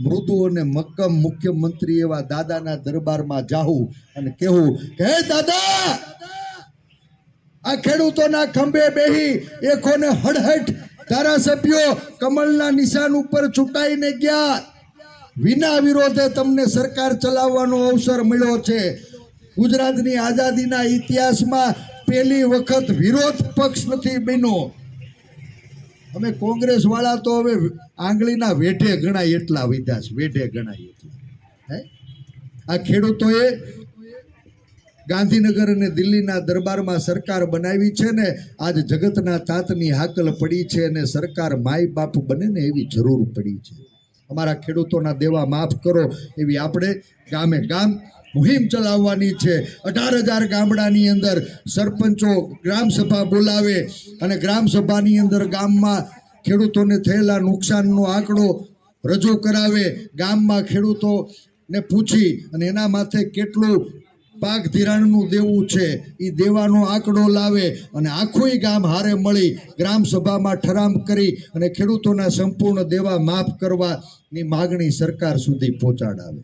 મૃદુ અને મક્કમ મુખ્યમંત્રી એવા દાદાના દરબારમાં જાહું અને કહેવું કે, હે દાદા! આ ખેડૂતોના ખંભે બેહી એકોને હડહટ ધારાસભ્યો કમલના નિશાન ઉપર ચૂંટાઈને ગયા. વિના વિરોધે તમને સરકાર ચલાવવાનો અવસર મળ્યો છે. ગુજરાતની આઝાદીના ઇતિહાસમાં પહેલી વખત વિરોધ પક્ષ નથી બન્યો. અમે કોંગ્રેસ વાળા તો હવે આંગળીના વેઢે ગણાય એટલા વિધા છે, વેઢે ગણાય એટલા. હે? આ ખેડૂતોએ ગાંધીનગર અને દિલ્હીના દરબારમાં સરકાર બનાવી છે ને, આજ જગતના તાતની હાકલ પડી છે અને સરકાર માય બાપ બને ને એવી જરૂર પડી છે. અમારા ખેડૂતોના દેવા માફ કરો, એવી આપણે ગામે ગામ મુહિમ ચલાવવાની છે. અઢાર હજાર ગામડાની અંદર સરપંચો ગ્રામસભા બોલાવે અને ગ્રામસભાની અંદર ગામમાં ખેડૂતોને થયેલા નુકસાનનો આંકડો રજૂ કરાવે. ગામમાં ખેડૂતોને પૂછી અને એના માથે કેટલું પાક ધિરાણનું દેવું છે એ દેવાનો આંકડો લાવે અને આખું ગામ હારે મળી ગ્રામ સભામાં ઠરામ કરી અને ખેડૂતોના સંપૂર્ણ દેવા માફ કરવાની માગણી સરકાર સુધી પહોંચાડાવે.